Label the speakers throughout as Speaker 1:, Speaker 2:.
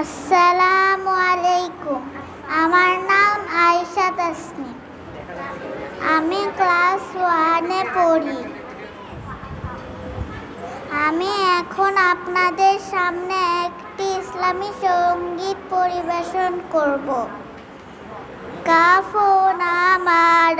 Speaker 1: আসসালামু আলাইকুম। আমার নাম আয়েশা তাসনিম। আমি ক্লাস ওয়ানে পড়ি। আমি এখন আপনাদের সামনে একটি ইসলামী সংগীত পরিবেশন করব। কাফন আমার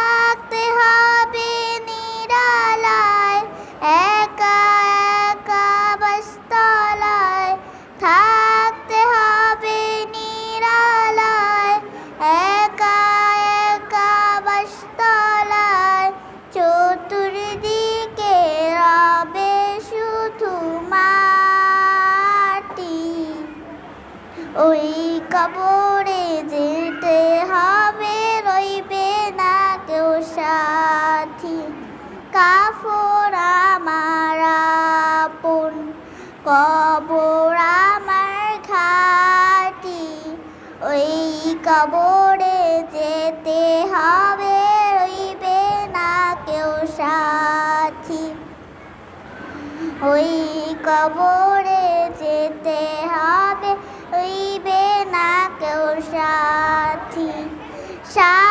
Speaker 1: কবরে যেতে হবে, রইবে না কেউ সাথী। কাফর আমার আপন, কবর আমার ঘাটি। ওই কবরে যেতে হবে, রইবে না কেউ সাথী। ওই কবরে যেতে হবে সাড়ে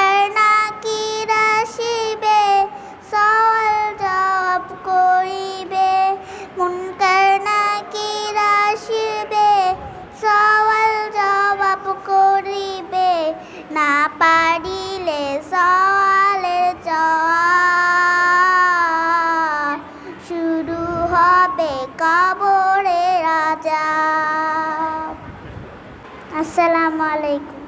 Speaker 1: কবরের রাজা। আসসালামু আলাইকুম।